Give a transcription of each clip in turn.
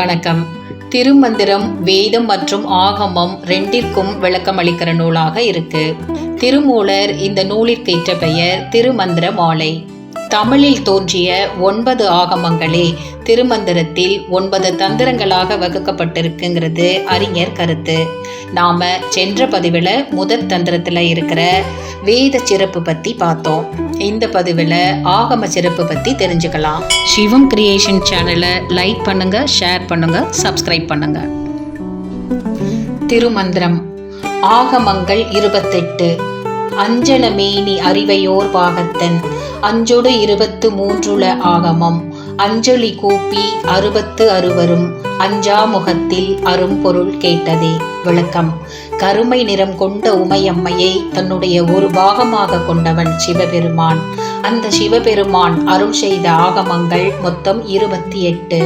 வணக்கம். திருமந்திரம் வேதம் மற்றும் ஆகமம் ரெண்டிற்கும் விளக்கம் அளிக்கிற நூலாக இருக்கு. திருமூலர் இந்த நூலிற்கேற்ற பெயர் திருமந்திர மாலை தமிழில் தோன்றிய ஒன்பது ஆகமங்களே திருமந்திரத்தில் ஒன்பது தந்திரங்களாக வகுக்கப்பட்டிருக்குங்கிறது அறிஞர் கருத்து. நாம சென்ற பதிவில் முதற் தந்திரத்தில் இருக்கிற வேத சிறப்பு பற்றி பார்த்தோம். இந்த பதிவில் ஆகம சிறப்பு பற்றி தெரிஞ்சுக்கலாம். சிவம் கிரியேஷன் சேனலை லைக் பண்ணுங்க ஷேர் பண்ணுங்க சப்ஸ்கிரைப் பண்ணுங்க. திருமந்திரம் ஆகமங்கள் இருபத்தெட்டு. அஞ்சனமேனி அறிவையோர் பாகத்தன் அஞ்சொடு இருபத்து மூன்றுல ஆகமம். அஞ்சலி கூப்பி அறுபத்து அறுவரும் அஞ்சாமுகத்தில் அரும்பொருள் கேட்டதே. விளக்கம். கருமை நிறம் கொண்ட உமையம்மையை தன்னுடைய ஒரு பாகமாக கொண்டவன் சிவபெருமான். அந்த சிவபெருமான் அருள் செய்த ஆகமங்கள் மொத்தம் இருபத்தி எட்டு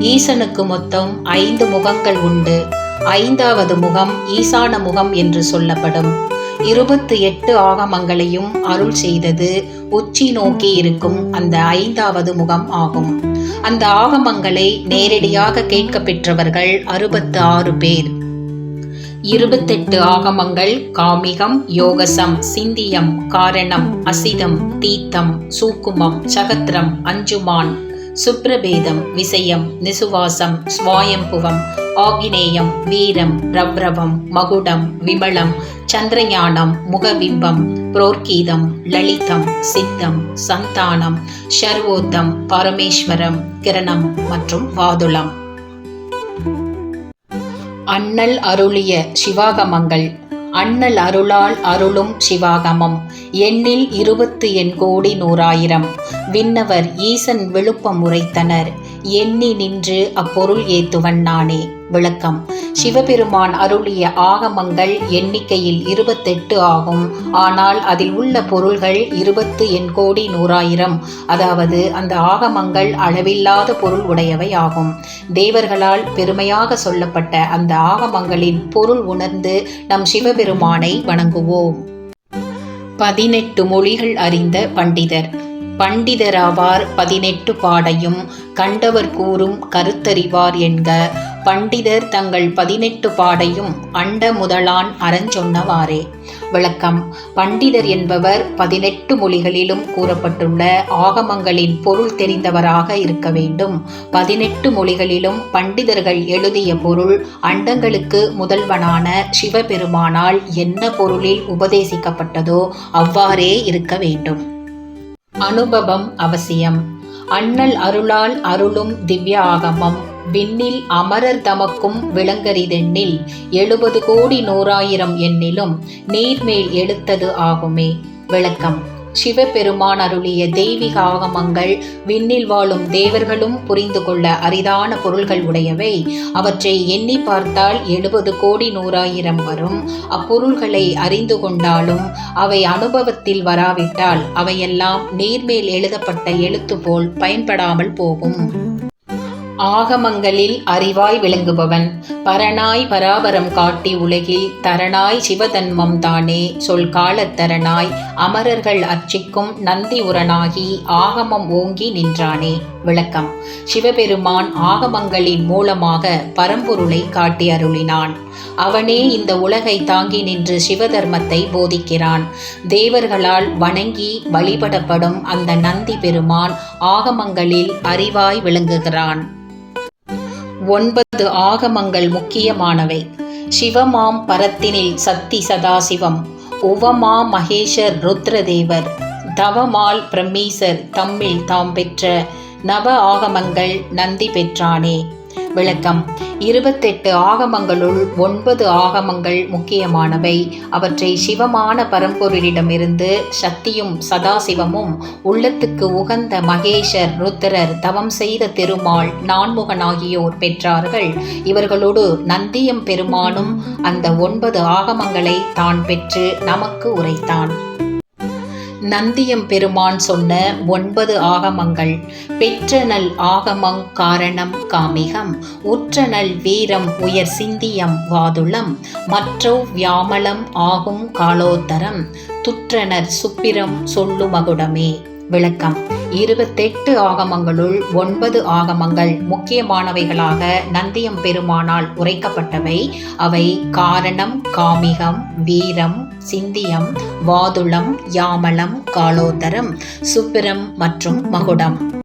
ஈசனுக்கு மொத்தம் ஐந்து முகங்கள் உண்டு. ஐந்தாவது முகம் ஈசான முகம் என்று சொல்லப்படும். இருபத்தி எட்டு ஆகமங்களையும் அருள் செய்தது உச்சி நோக்கி இருக்கும் அந்த ஐந்தாவது முகம் ஆகும். அந்த ஆகமங்களை நேரடியாக கேட்க பெற்றவர்கள் அறுபத்து ஆறு பேர். இருபத்தெட்டு ஆகமங்கள் காமிகம் யோகசம் சிந்தியம் காரணம் அசிதம் தீத்தம் சூக்குமம் சகத்திரம் அஞ்சுமான் சுப்ரபேதம் விசயம் நிசுவாசம் ஸ்வாயம்புவம் ஆகினேயம் வீரம் ரவ்ரவம் மகுடம் விமலம் சந்திரஞானம் முகபிம்பம் புரோர்கீதம் லலிதம் சித்தம் சந்தானம் ஷர்வோத்தம் பரமேஸ்வரம் கிரணம் மற்றும் வாதுளம். அண்ணல் அருளிய சிவாகமங்கள். அண்ணல் அருளால் அருளும் சிவாகமம். எண்ணில் இருபத்து எண் கோடி நூறாயிரம். விண்ணவர் ஈசன் விழுப்பம் உரைத்தனர் எண்ணி நின்று அப்பொருள் ஏத்துவன் நானே. விளக்கம். சிவபெருமான் அருளிய ஆகமங்கள் எண்ணிக்கையில் இருபத்தெட்டு ஆகும். ஆனால் அதில் உள்ள பொருள்கள் இருபத்து எண் கோடி நூறாயிரம். அதாவது அந்த ஆகமங்கள் அளவில்லாத பொருள் உடையவை ஆகும். தேவர்களால் பெருமையாக சொல்லப்பட்ட அந்த ஆகமங்களின் பொருள் உணர்ந்து நம் சிவபெருமானை வணங்குவோம். பதினெட்டு மொழிகள் அறிந்த பண்டிதர். பண்டிதராவார் பதினெட்டு பாடையும் கண்டவர் கூறும் கருத்தறிவார் என்க. பண்டிதர் தங்கள் பதினெட்டு பாடையும் அண்ட முதலான் அறஞ்சொன்னவாறே. விளக்கம். பண்டிதர் என்பவர் பதினெட்டு மொழிகளிலும் கூறப்பட்டுள்ள ஆகமங்களின் பொருள் தெரிந்தவராக இருக்க வேண்டும். பதினெட்டு மொழிகளிலும் பண்டிதர்கள் எழுதிய பொருள் அண்டங்களுக்கு முதல்வனான சிவபெருமானால் என்ன பொருளில் உபதேசிக்கப்பட்டதோ அவ்வாறே இருக்க வேண்டும். அனுபவம் அவசியம். அண்ணல் அருளால் அருளும் திவ்ய ஆகமம் விண்ணில் அமரர் தமக்கும் விளங்கரிதெண்ணில் எழுபது கோடி நூறாயிரம் எண்ணிலும் நீர்மேல் எழுத்தது ஆகுமே. விளக்கம். சிவபெருமான் அருளிய தெய்வீக ஆகமங்கள் விண்ணில் வாழும் தேவர்களும் புரிந்து கொள்ள அரிதான பொருள்கள் உடையவை. அவற்றை எண்ணி பார்த்தால் எழுபது கோடி நூறாயிரம் வரும். அப்பொருள்களை அறிந்து கொண்டாலும் அவை அனுபவத்தில் வராவிட்டால் அவையெல்லாம் நீர்மேல் எழுதப்பட்ட எழுத்து போல் பயன்படாமல் போகும். ஆகமங்களில் அறிவாய் விளங்குபவன். பரனாய் பராபரம் காட்டி உலகில் தரனாய் சிவதன்மம் தானே சொல் காலத்தரனாய். அமரர்கள் அர்ச்சிக்கும் நந்தி உரனாகி ஆகமம் ஓங்கி நின்றானே. விளக்கம். சிவபெருமான் ஆகமங்களின் மூலமாக பரம்பொருளை காட்டி அருளினான். அவனே இந்த உலகை தாங்கி நின்று சிவதர்மத்தை போதிக்கிறான். தேவர்களால் வணங்கி வழிபடப்படும் அந்த நந்தி பெருமான் ஆகமங்களில் அறிவாய் விளங்குகிறான். ஒன்பது ஆகமங்கள் முக்கியமானவை. சிவமாம் பரத்தினில் சக்தி சதாசிவம் உவமா மகேஷர் ருத்ரதேவர் தவமால் பிரம்மீசர் தம்மில் தாம் பெற்ற நவ ஆகமங்கள் நந்தி பெற்றானே. விளக்கம். இருபத்தெட்டு ஆகமங்களுள் ஒன்பது ஆகமங்கள் முக்கியமானவை. அவற்றை சிவமான பரம்பொருளிடமிருந்து சக்தியும் சதாசிவமும் உள்ளத்துக்கு உகந்த மகேஷர் ருத்திரர் தவம் செய்த திருமால் நான்முகனாகியோர் பெற்றார்கள். இவர்களோடு நந்தியம் பெருமானும் அந்த ஒன்பது ஆகமங்களை தான் பெற்று நமக்கு உரைத்தான். நந்தியம் பெருமான் சொன்ன ஒன்பது ஆகமங்கள். பெற்றனல் ஆகமங் காரணம் காமிகம். உற்றனல் வீரம் உயர் சிந்தியம் வாதுளம். மற்றோ வியாமலம் ஆகும் காலோத்தரம். துற்றனர் சுப்பிரம் சொல்லுமகுடமே. விளக்கம். இருபத்தெட்டு ஆகமங்களுள் ஒன்பது ஆகமங்கள் முக்கியமானவைகளாக நந்தியம் பெருமானால் உரைக்கப்பட்டவை. அவை காரணம் காமிகம் வீரம் சிந்தியம் வாதுளம் யாமளம் காலோத்தரம் சுப்பிரம் மற்றும் மகுடம்.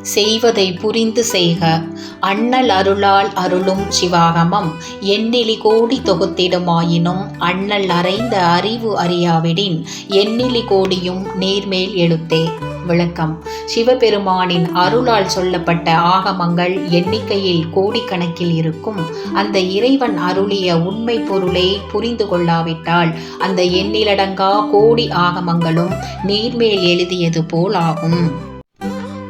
செய்வதை புரிந்து செய்க. அண்ணல் அருளால் அருளும் சிவாகமம் எண்ணிலி கோடி தொகுத்திடுமாயினும் அண்ணல் அறைந்த அறிவு அறியாவிடின் எண்ணிலி கோடியும் நேர்மேல் எழுத்தே. விளக்கம். சிவபெருமானின் அருளால் சொல்லப்பட்ட ஆகமங்கள் எண்ணிக்கையில் கோடிக்கணக்கில் இருக்கும். அந்த இறைவன் அருளிய உண்மை பொருளை புரிந்து கொள்ளாவிட்டால் அந்த எண்ணிலடங்கா கோடி ஆகமங்களும் நீர்மேல் எழுதியது போல் ஆகும்.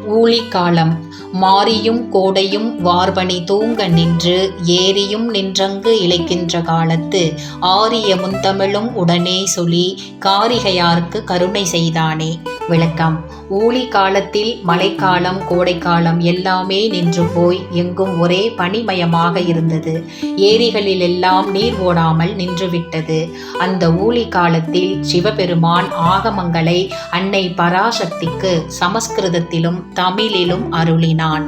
ஊழிக்காலம். மாரியும் கோடையும் வார்பணி தூங்க நின்று ஏரியும் நின்றங்கு இழைக்கின்ற காலத்து ஆரிய முந்தமிழும் உடனே சொல்லி காரிகையார்க்கு கருணை செய்தானே. விளக்கம். ஊழி காலத்தில் மழைக்காலம் கோடைக்காலம் எல்லாமே நின்று போய் எங்கும் ஒரே பனிமயமாக இருந்தது. ஏரிகளில் எல்லாம் நீர் ஓடாமல் நின்றுவிட்டது அந்த ஊழி காலத்தில் சிவபெருமான் ஆகமங்களை அன்னை பராசக்திக்கு சமஸ்கிருதத்திலும் தமிழிலும் அருளினான்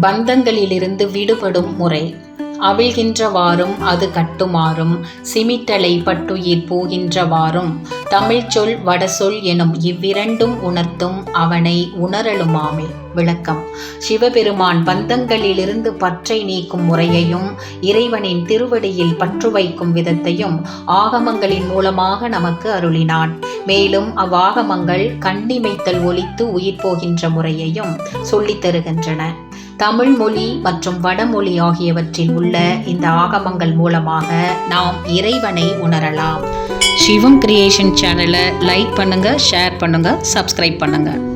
பந்தங்களிலிருந்து விடுபடும் முறை. அவிழ்கின்றவாறும் அது கட்டுமாறும். சிமிட்டலை பட்டுயிர் போகின்றவாறும். தமிழ்ச்சொல் வடசொல் எனும் இவ்விரண்டும் உணர்த்தும் அவனை உணரலுமாமே. விளக்கம். சிவபெருமான் பந்தங்களிலிருந்து பற்றை நீக்கும் முறையையும் இறைவனின் திருவடியில் பற்று வைக்கும் விதத்தையும் ஆகமங்களின் மூலமாக நமக்கு அருளினான். மேலும் அவ்வாகமங்கள் கண்ணிமைத்தல் ஒலித்து உயிர் போகின்ற முறையையும் சொல்லித் தருகின்றன. தமிழ் மொழி மற்றும் வடமொழி ஆகியவற்றில் உள்ள இந்த ஆகமங்கள் மூலமாக நாம் இறைவனை உணரலாம். சிவம் கிரியேஷன் சேனலை லைக் பண்ணுங்க ஷேர் பண்ணுங்க சப்ஸ்கிரைப் பண்ணுங்கள்